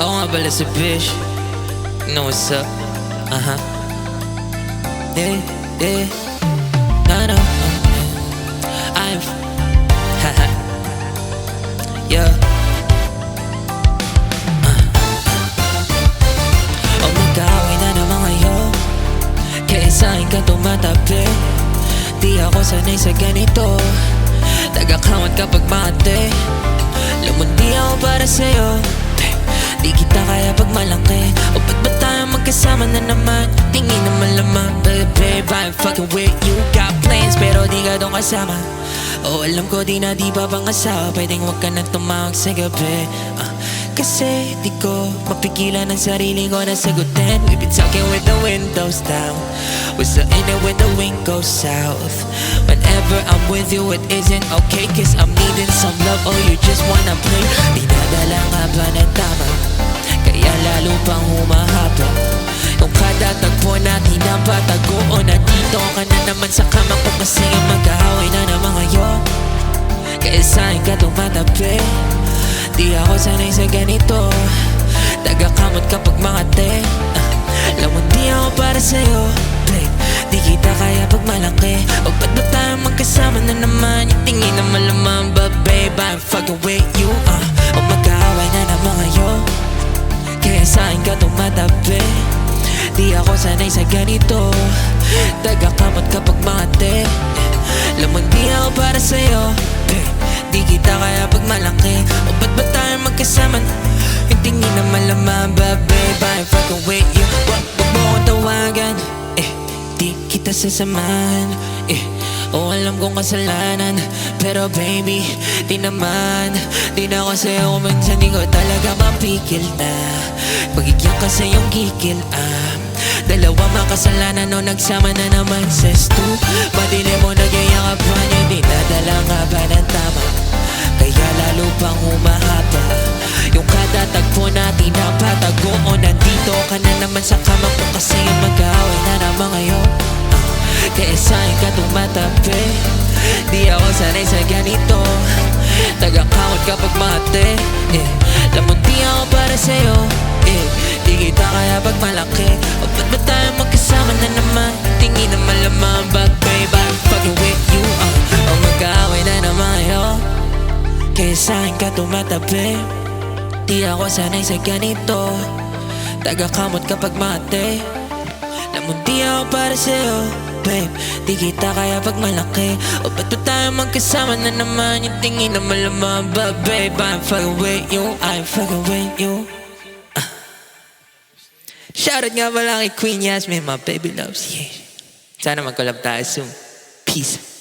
Ako nga pala si Bish You know what's up? Uh-huh. Yeah, yeah. No, no. I'm Haha Yeah. Uh. Oh, magkaaway na naman ngayon Kaya sa'kin ka tumatabi Di ako sanay sa ganito. Tagakawat kapag mate malaki. O ba't ba tayo magkasama na naman? Tingin naman laman Baby, I'm fucking with you. Got plans pero di ka doon kasama. O alam ko di na di pa pang asawa Pwedeng wag ka na tumawag sa gabi. Ah, Kasi di ko mapigilan ang sarili ko na sagutin. We be talking with the windows down We're still in it when the wind goes south. Whenever I'm with you it isn't okay Cause I'm needing some love or you just wanna natin ang patago O nandito ka na naman sa kama ko Kasi yung mag-aaway na naman ngayon. Kaya sa'kin ka tumatabi Di ako sanay sa ganito. Tagakamot kapag makate Ah, Alam mo di ako para sa'yo. Babe, di kita kaya pag malaki. O ba't ba tayo magkasama na naman. Yung tingin na malaman But babe, I'm fucking with ako sanay sa ganito. Tagakamot kapag mate mo di ako para sa'yo. Babe, Di kita kaya pag malaki. O ba't ba tayo magkasama? Yung tingin na malaman But babe, I'm fucking with you Wag wag mo akong tawagan. Eh, di kita sasamahan. Eh, o alam kong kasalanan. Pero baby, di naman. Di na ako sa'yo kung minsan di ko talaga mapikil na. Pagigyan ka sa iyong gigil ah Dalawa makasalanan no nagsama na naman sa stu Madilim mo nagyayakap pa niya Di nadala nga ba ng tama Kaya lalo pang humahaba Yung kada tagpo natin ang patago O nandito ka na naman sa kama ko Kasi yung mag-aaway na naman ngayon Kaya sa'kin ka tumatabi Di ako sanay sa ganito Tagakawat kapag mate eh. Alam mo di ako para sa'yo eh. Di kita kaya pag malaki Kaya sa'kin ka tumatabi Di ako sanay sa ganito. Tagakamot kapag mate. Di ako para sa'yo Babe, di kita kaya pag malaki. O ba't ba tayo magkasama na naman Yung tingin na malaman But babe, I'm fucking with you I'm fucking with you. Ah. Shoutout nga pala kay Queen Yasmin My baby loves, yeah Sana mag-collab tayo soon. Peace